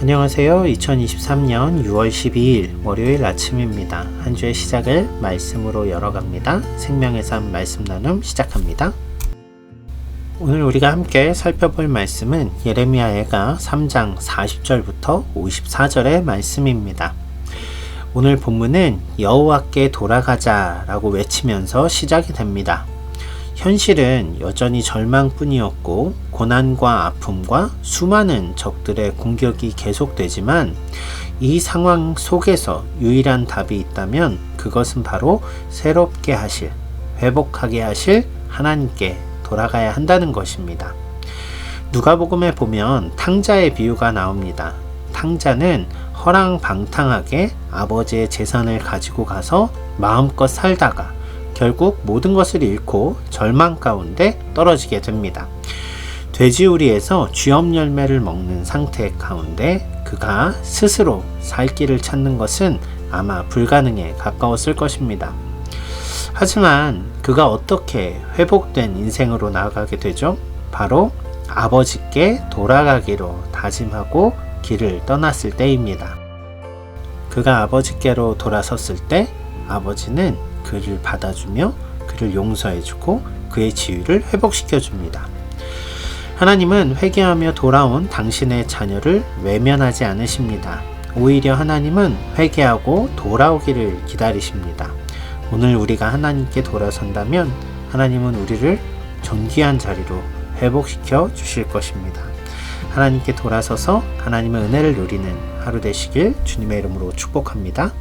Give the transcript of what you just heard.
안녕하세요. 2023년 6월 12일 월요일 아침입니다. 한 주의 시작을 말씀으로 열어갑니다. 생명의 삶 말씀 나눔 시작합니다. 오늘 우리가 함께 살펴볼 말씀은 예레미야애가 3장 40절부터 54절의 말씀입니다. 오늘 본문은 여호와께 돌아가자라고 외치면서 시작이 됩니다. 현실은 여전히 절망뿐이었고 고난과 아픔과 수많은 적들의 공격이 계속되지만 이 상황 속에서 유일한 답이 있다면 그것은 바로 새롭게 하실, 회복하게 하실 하나님께 돌아가야 한다는 것입니다. 누가복음에 보면 탕자의 비유가 나옵니다. 탕자는 허랑방탕하게 아버지의 재산을 가지고 가서 마음껏 살다가 결국 모든 것을 잃고 절망 가운데 떨어지게 됩니다. 돼지우리에서 쥐엄 열매를 먹는 상태 가운데 그가 스스로 살 길을 찾는 것은 아마 불가능에 가까웠을 것입니다. 하지만 그가 어떻게 회복된 인생으로 나아가게 되죠? 바로 아버지께 돌아가기로 다짐하고 길을 떠났을 때입니다. 그가 아버지께로 돌아섰을 때 아버지는 그를 받아주며 그를 용서해주고 그의 지위를 회복시켜줍니다. 하나님은 회개하며 돌아온 당신의 자녀를 외면하지 않으십니다. 오히려 하나님은 회개하고 돌아오기를 기다리십니다. 오늘 우리가 하나님께 돌아선다면 하나님은 우리를 존귀한 자리로 회복시켜 주실 것입니다. 하나님께 돌아서서 하나님의 은혜를 누리는 하루 되시길 주님의 이름으로 축복합니다.